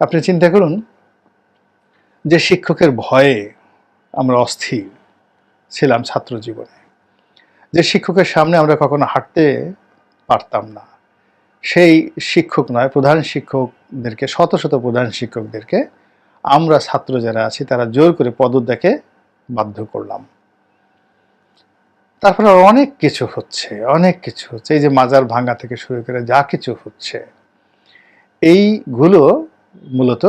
আপনি চিন্তা করুন যে শিক্ষকের ভয়ে আমরা অস্থির ছিলাম ছাত্র জীবনে। যে শিক্ষকের সামনে আমরা কখনো হাঁটতে পারতাম না। সেই শিক্ষক নয়, প্রধান শিক্ষকদেরকে, শত শত প্রধান শিক্ষকদেরকে আমরা ছাত্র যারা আছি, তারা জোর করে পদত্যাগে বাধ্য করলাম। তারপরে অনেক কিছু হচ্ছে, অনেক কিছু হচ্ছে। এই যে মাজার ভাঙা থেকে শুরু করে যা কিছু হচ্ছে, এইগুলো মূলত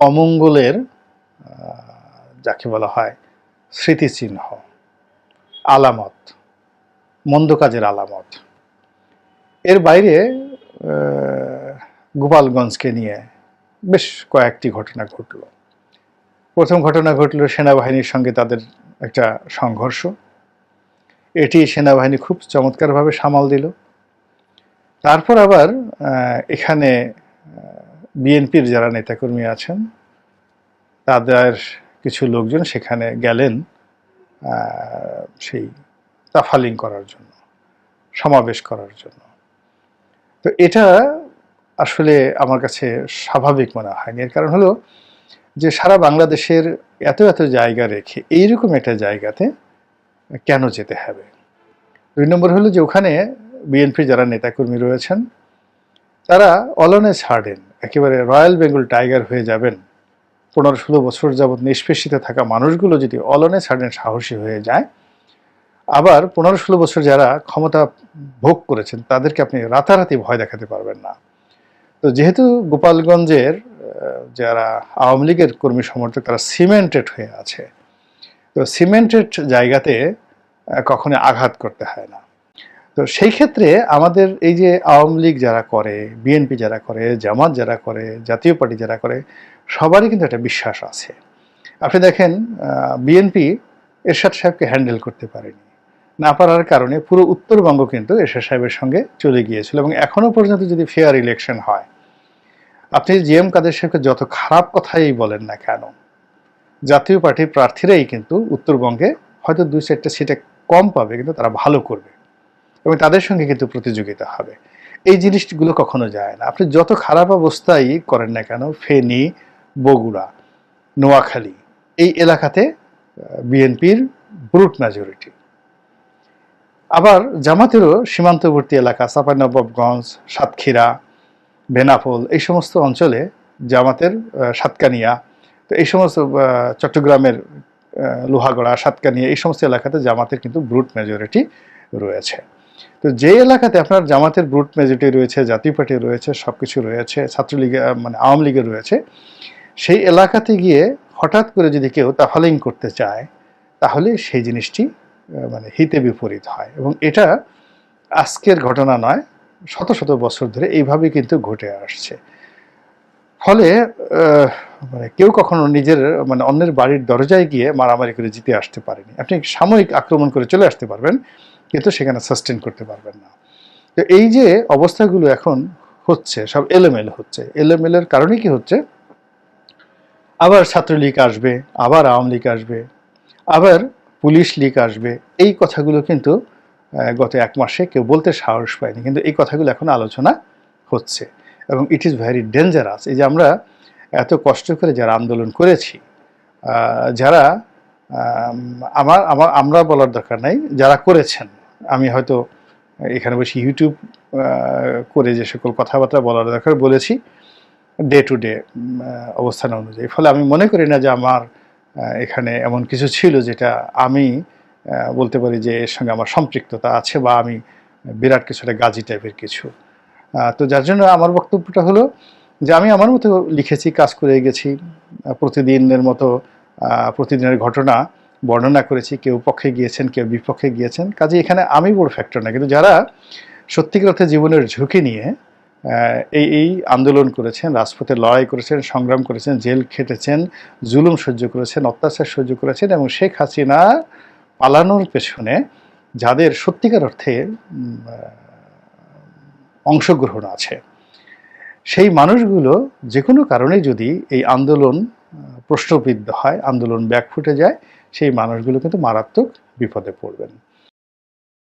অমঙ্গলের যাকে বলা হয় স্মৃতিচিহ্ন, আলামত, মন্দ কাজের আলামত। এর বাইরে গোপালগঞ্জকে নিয়ে বেশ কয়েকটি ঘটনা ঘটল। প্রথম ঘটনা ঘটল সেনাবাহিনীর সঙ্গে তাদের একটা সংঘর্ষ। এটি সেনাবাহিনী খুব চমৎকারভাবে সামাল দিল। তারপর আবার এখানে বিএনপির যারা নেতাকর্মী আছেন, তাদের কিছু লোকজন সেখানে গেলেন সেই তাফালিং করার জন্য, সমাবেশ করার জন্য। তো এটা আসলে আমার কাছে স্বাভাবিক মনে হয়নি। এর কারণ হলো যে সারা বাংলাদেশের এত এত জায়গা রেখে এইরকম একটা জায়গাতে কেন যেতে হবে? দুই নম্বর হলো যে ওখানে বিএনপি যারা নেতাকর্মী রয়েছেন, তারা অলনে ছাড়েন একেবারে রয়্যাল বেঙ্গল টাইগার হয়ে যাবেন। পনেরো ষোলো বছর যাবৎ নিষ্পেষিত থাকা মানুষগুলো যদি অলনে ছাড়েন সাহসী হয়ে যায়, আবার পনেরো ষোলো বছর যারা ক্ষমতা ভোগ করেছেন, তাদেরকে আপনি রাতারাতি ভয় দেখাতে পারবেন না। তো যেহেতু গোপালগঞ্জের যারা আওয়ামী লীগের কর্মী সমর্থক, তারা সিমেন্টেড হয়ে আছে। তো সিমেন্টেড জায়গাতে কখনো আঘাত করতে হয় না। তো সেই ক্ষেত্রে আমাদের এই যে আওয়ামী লীগ যারা করে, বিএনপি যারা করে, জামাত যারা করে, জাতীয় পার্টি যারা করে, সবারই কিন্তু একটা বিশ্বাস আছে। আপনি দেখেন বিএনপি এরশাদ সাহেবকে হ্যান্ডেল করতে পারেনি। না পারার কারণে পুরো উত্তরবঙ্গ কিন্তু এরশাদ সাহেবের সঙ্গে চলে গিয়েছিল এবং এখনও পর্যন্ত যদি ফেয়ার ইলেকশন হয়, আপনি জি এম কাদের সাহেবকে যত খারাপ কথাই বলেন না কেন, জাতীয় পার্টির প্রার্থীরাই কিন্তু উত্তরবঙ্গে হয়তো দুই চারটা সিটে কম পাবে, কিন্তু তারা ভালো করবে। এবং তাদের সঙ্গে কিন্তু প্রতিযোগিতা হবে। এই জিনিসগুলো কখনো যায় না। আপনি যত খারাপ অবস্থায় করেন না কেন, ফেনী, বগুড়া, নোয়াখালী, এই এলাকাতে বিএনপির ব্রুট মেজরিটি আবার জামাতেরও সীমান্তবর্তী এলাকা, চাঁপাইনবাবগঞ্জ, সাতক্ষীরা, বেনাপোল, এই সমস্ত অঞ্চলে জামাতের সাতকানিয়া, তো এই সমস্ত চট্টগ্রামের লোহাগড়া, সাতকানিয়া, এই সমস্ত এলাকাতে জামাতের কিন্তু ব্রুট মেজরিটি রয়েছে। তো যে এলাকাতে আপনার জামাতের ব্রুট মেজরিটি রয়েছে জাতীয় পার্টি রয়েছে সব কিছু রয়েছে ছাত্রলীগের আহ, মানে আওয়ামী লীগের রয়েছে সেই এলাকাতে গিয়ে হঠাৎ করে যদি কেউ তাফালিং করতে চায় তাহলে সেই জিনিসটি মানে হিতে বিপরীত হয়। এবং এটা আজকের ঘটনা নয় শত শত বছর ধরে এইভাবে কিন্তু ঘটে আসছে। ফলে মানে কেউ কখনো নিজের মানে অন্যের বাড়ির দরজায় গিয়ে মারামারি করে জিতে আসতে পারেনি। আপনি সাময়িক আক্রমণ করে চলে আসতে পারবেন। কিন্তু সেখানে সাস্টেন করতে পারবেন না। তো এই যে অবস্থাগুলো এখন হচ্ছে সব এলোমেলো হচ্ছে এলোমেলোর কারণে কি হচ্ছে? আবার ছাত্রলীগ আসবে আবার আওয়ামী লীগ আসবে আবার পুলিশ লীগ আসবে। এই কথাগুলো কিন্তু গত এক মাসে কেউ বলতে সাহস পায়নি কিন্তু এই কথাগুলো এখন আলোচনা হচ্ছে। এবং ইট ইজ ভেরি ডেঞ্জারাস এই যে আমরা এত কষ্ট করে যারা আন্দোলন করেছি যারা আম, আমার আমার আমরা বলার দরকার নাই যারা করেছেন আমি হয়তো এখানে বসে ইউটিউব করে যে সকল কথাবার্তা বলার দরকার বলেছি ডে টু ডে অবস্থান অনুযায়ী। ফলে আমি মনে করি না যে আমার এখানে এমন কিছু ছিল যেটা আমি বলতে পারি যে এর সঙ্গে আমার সম্পৃক্ততা আছে বা আমি বিরাট কিছু একটা গাজী টাইপের কিছু। তো যার জন্য আমার বক্তব্যটা হলো যে আমি আমার মতো লিখেছি, কাজ করে গেছি প্রতিদিনের মতো প্রতিদিনের ঘটনা বর্ণনা করেছি, কেউ পক্ষে গিয়েছেন, কেউ বিপক্ষে গিয়েছেন। কাজে এখানে আমি বড় ফ্যাক্টর না, কিন্তু যারা সত্যিকার অর্থে জীবনের ঝুঁকি নিয়ে এই এই আন্দোলন করেছেন, রাজপথে লড়াই করেছেন, সংগ্রাম করেছেন, জেল খেটেছেন, জুলুম সহ্য করেছেন, অত্যাচার সহ্য করেছেন এবং শেখ হাসিনা পালানোর পেছনে যাদের সত্যিকার অর্থে অংশগ্রহণ আছে, সেই মানুষগুলো যে কোনো কারণে যদি এই আন্দোলন প্রশ্নবিদ্ধ হয়, আন্দোলন ব্যাক ফুটে যায় সেই মানুষগুলো কিন্তু মারাত্মক বিপদে পড়বেন।